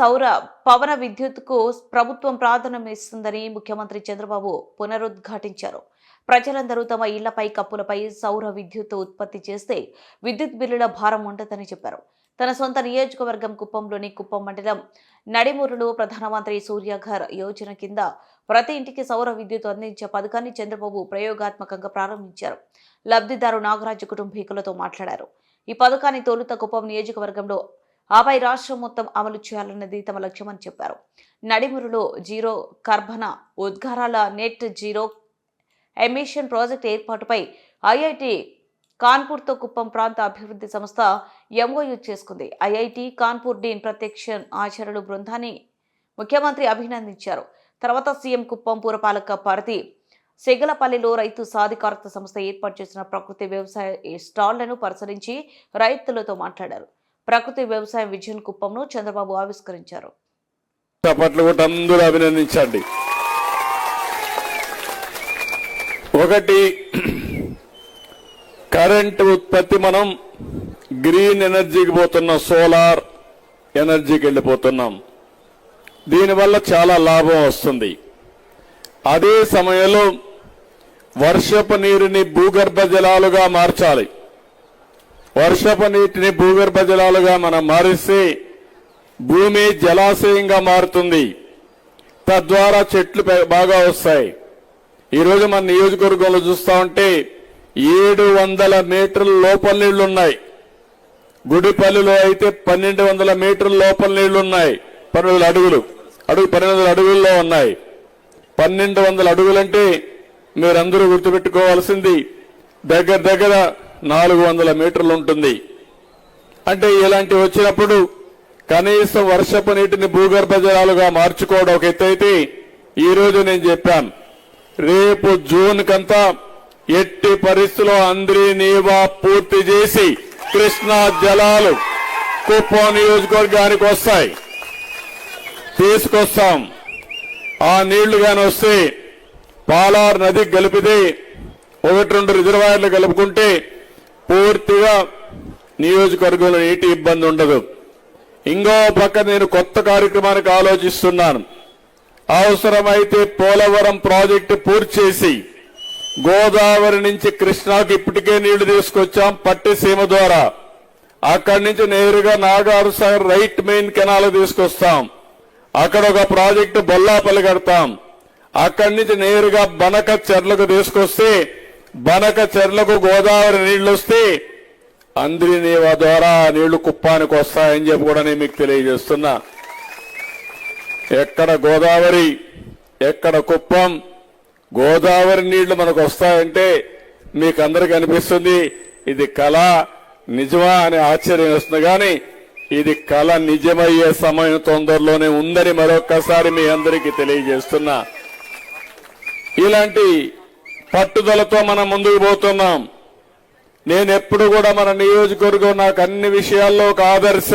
సౌర పవన విద్యుత్కు ప్రభుత్వం ప్రాధాన్యం ఇస్తుందని ముఖ్యమంత్రి చంద్రబాబు పునరుద్ఘాటించారు. ప్రజలందరూ తమ ఇళ్ళపై కప్పులపై సౌర విద్యుత్ ఉత్పత్తి చేస్తే విద్యుత్ బిల్లుల భారం ఉండదని చెప్పారు. తన సొంత నియోజకవర్గం కుప్పంలోని కుప్పం మండలం నడిమూరులో ప్రధానమంత్రి సూర్యఘర్ యోజన కింద ప్రతి ఇంటికి సౌర విద్యుత్ అందించే పథకాన్ని చంద్రబాబు ప్రయోగాత్మకంగా ప్రారంభించారు. లబ్ధిదారు నాగరాజు కుటుంబీకులతో మాట్లాడారు. ఈ పథకాన్ని తొలుత కుప్పం నియోజకవర్గంలో ఆపై రాష్ట్రం మొత్తం అమలు చేయాలన్నది తమ లక్ష్యమని చెప్పారు. నడిమురులో జీరో కర్బన ఉద్గారాల నెట్ జీరో ఎమిషన్ ప్రాజెక్ట్ ఏర్పాటుపై ఐఐటి కాన్పూర్తో కుప్పం ప్రాంత అభివృద్ధి సంస్థ ఎంఓయూ చేసుకుంది. ఐఐటి కాన్పూర్ డీన్ ప్రత్యక్ష ఆచార్యులు బృందాన్ని ముఖ్యమంత్రి అభినందించారు. తర్వాత సీఎం కుప్పం పురపాలక పరిధి సెగలపల్లిలో రైతు సాధికారత సంస్థ ఏర్పాటు చేసిన ప్రకృతి వ్యవసాయ స్టాళ్ళను పరిశీలించి రైతులతో మాట్లాడారు. ప్రకృతి వ్యవసాయ విజన్ కుప్పంను చంద్రబాబు ఆవిష్కరించారు. చప్పట్లు కూడా అందరూ అభినందించండి. ఒకటి కరెంట్ ఉత్పత్తి మనం గ్రీన్ ఎనర్జీకి పోతున్నాం సోలార్ ఎనర్జీకి వెళ్ళిపోతున్నాం. దీనివల్ల చాలా లాభం వస్తుంది. అదే సమయంలో వర్షపు నీరుని భూగర్భ జలాలుగా మార్చాలి. వర్షపు నీటిని భూగర్భ జలాలుగా మనం మారిస్తే భూమి జలాశయంగా మారుతుంది. తద్వారా చెట్లు బాగా వస్తాయి. ఈరోజు మన నియోజకవర్గంలో చూస్తా ఉంటే ఏడు వందల మీటర్ల లోపల నీళ్ళున్నాయి. గుడిపల్లిలో అయితే పన్నెండు వందల మీటర్ల లోపల నీళ్ళున్నాయి. పన్నెండు వందల అడుగులు. అడుగు పన్నెండు వందల అడుగుల్లో ఉన్నాయి. పన్నెండు వందల అడుగులంటే మీరందరూ గుర్తుపెట్టుకోవాల్సింది దగ్గర దగ్గర నాలుగు వందల మీటర్లు ఉంటుంది. అంటే ఇలాంటివి వచ్చినప్పుడు కనీసం వర్షపు నీటిని భూగర్భ జలాలుగా మార్చుకోవడం ఒక ఎత్తైతే ఈరోజు నేను చెప్పాను. రేపు జూన్ కంతా ఎట్టి పరిస్థితుల్లో అందరి నీవా పూర్తి చేసి కృష్ణా జలాలు కుప్పం నియోజకవర్గానికి వస్తాయి. తీసుకొస్తాం. ఆ నీళ్ళు కాని వస్తే పాలార్ నది కలిపితే ఒకటి రెండు రిజర్వాయర్లు కలుపుకుంటే పూర్తిగా నియోజకవర్గంలో నీటి ఇబ్బంది ఉండదు. ఇంకో పక్క నేను కొత్త కార్యక్రమానికి ఆలోచిస్తున్నాను. అవసరమైతే పోలవరం ప్రాజెక్టు పూర్తి చేసి గోదావరి నుంచి కృష్ణాకి ఇప్పటికే నీళ్ళు తీసుకొచ్చాం పట్టిసీమ ద్వారా. అక్కడి నుంచి నేరుగా Nagarjuna Sagar right main canal తీసుకొస్తాం. అక్కడ ఒక ప్రాజెక్టు బొల్లాపల్లి కడతాం. అక్కడి నుంచి నేరుగా బనక చెర్లకు తీసుకొస్తే బనక చెర్లకు గోదావరి నీళ్ళు వస్తే అందరి నీవ ద్వారా నీళ్ళు కుప్పానికి వస్తాయని చెప్పి కూడా నేను మీకు తెలియజేస్తున్నా. ఎక్కడ గోదావరి ఎక్కడ కుప్పం గోదావరి నీళ్ళు మనకు వస్తాయంటే మీకు అందరికి అనిపిస్తుంది ఇది కళ నిజమా అని ఆశ్చర్యం వస్తుంది. కానీ ఇది కళ నిజమయ్యే సమయం తొందరలోనే ఉందని మరొక్కసారి మీ అందరికీ తెలియజేస్తున్నా. ఇలాంటి పట్టుదలతో మనం ముందుకు పోతున్నాం. నేను ఎప్పుడు కూడా మన నియోజకవర్గం నాకు అన్ని విషయాల్లో ఒక ఆదర్శ